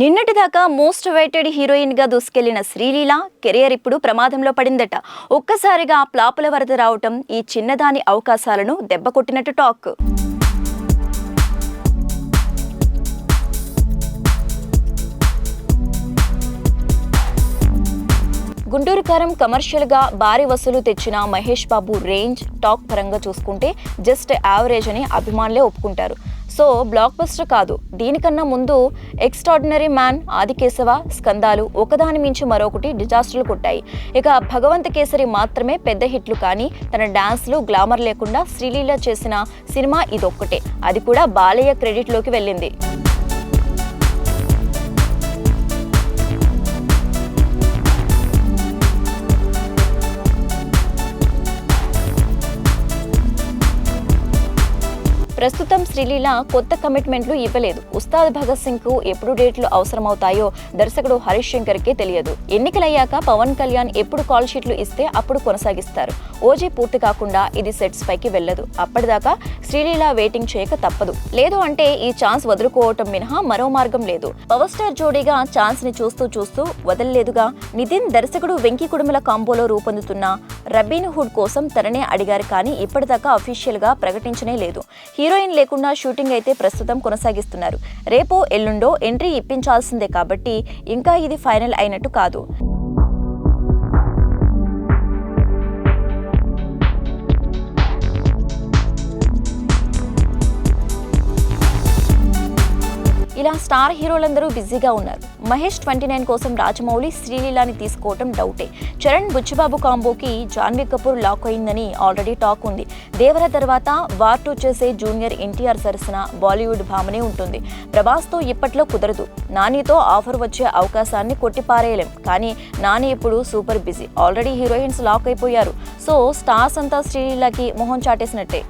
నిన్నటిదాకా most weighted హీరోయిన్గా దూసుకెళ్ళిన Sreeleela career ఇప్పుడు ప్రమాదంలో పడిందట. ఒక్కసారిగా ప్లాపుల వరద రావటం ఈ చిన్నదాని అవకాశాలను దెబ్బకొట్టినట్టు టాక్. గుంటూరు కారం కమర్షియల్గా భారీ వసూలు తెచ్చిన మహేష్ బాబు రేంజ్ టాక్ పరంగా చూసుకుంటే జస్ట్ యావరేజ్ అని అభిమానులే ఒప్పుకుంటారు. సో బ్లాక్ బస్టర్ కాదు. దీనికన్నా ముందు ఎక్స్ట్రాడినరీ మ్యాన్ ఆదికేశవ స్కందాలు ఒకదాని మించి మరొకటి డిజాస్టర్లు కొట్టాయి. ఇక భగవంత కేసరి మాత్రమే పెద్ద హిట్లు కానీ తన డాన్స్లు గ్లామర్ లేకుండా శ్రీలీల చేసిన సినిమా ఇదొక్కటే. అది కూడా బాలయ్య క్రెడిట్లోకి వెళ్ళింది. ప్రస్తుతం శ్రీలీల కొత్త కమిట్మెంట్లు ఇవ్వలేదు. ఉస్తాద్ భగత్ సింగ్కు ఎప్పుడు డేట్లు అవసరమవుతాయో దర్శకుడు హరీష్ శంకర్ కే తెలియదు. ఎన్నికలయ్యాక పవన్ కళ్యాణ్ ఎప్పుడు కాల్ షీట్లు ఇస్తే అప్పుడు కొనసాగిస్తారు. ఓజీ పూర్తి కాకుండా ఇది సెట్స్ పైకి వెళ్ళదు. అప్పటిదాకా శ్రీలీల వెయిటింగ్ చేయక తప్పదు. లేదు అంటే ఈ ఛాన్స్ వదులుకోవటం మినహా మరో మార్గం లేదు. పవర్ స్టార్ జోడీగా ఛాన్స్ని చూస్తూ చూస్తూ వదలలేదుగా. నితిన్ దర్శకుడు వెంకీ కుడుముల కాంబోలో రూపొందుతున్న రబీన్ హుడ్ కోసం తననే అడిగారు కానీ ఇప్పటిదాకా అఫీషియల్గా ప్రకటించనే లేదు. హీరోయిన్ లేకుండా షూటింగ్ అయితే ప్రస్తుతం కొనసాగిస్తున్నారు. రేపో ఎల్లుండో ఎంట్రీ ఇప్పించాల్సిందే కాబట్టి ఇంకా ఇది ఫైనల్ అయినట్టు కాదు. ఇలా స్టార్ హీరోలందరూ బిజీగా ఉన్నారు. మహేష్ ట్వంటీ నైన్ కోసం రాజమౌళి శ్రీలీలాని తీసుకోవటం డౌటే. చరణ్ బుచ్చిబాబు కాంబోకి జాన్వీ కపూర్ లాక్ అయిందని ఆల్రెడీ టాక్ ఉంది. దేవర తర్వాత వార్ టూ చేసే జూనియర్ ఎన్టీఆర్ సరసన బాలీవుడ్ భామనే ఉంటుంది. ప్రభాస్తో ఇప్పట్లో కుదరదు. నానితో ఆఫర్ వచ్చే అవకాశాన్ని కొట్టిపారేయలేం. కానీ నాని ఇప్పుడు super busy. Already heroines lock అయిపోయారు. సో స్టార్స్ అంతా శ్రీలీలకి మొహం చాటేసినట్టే.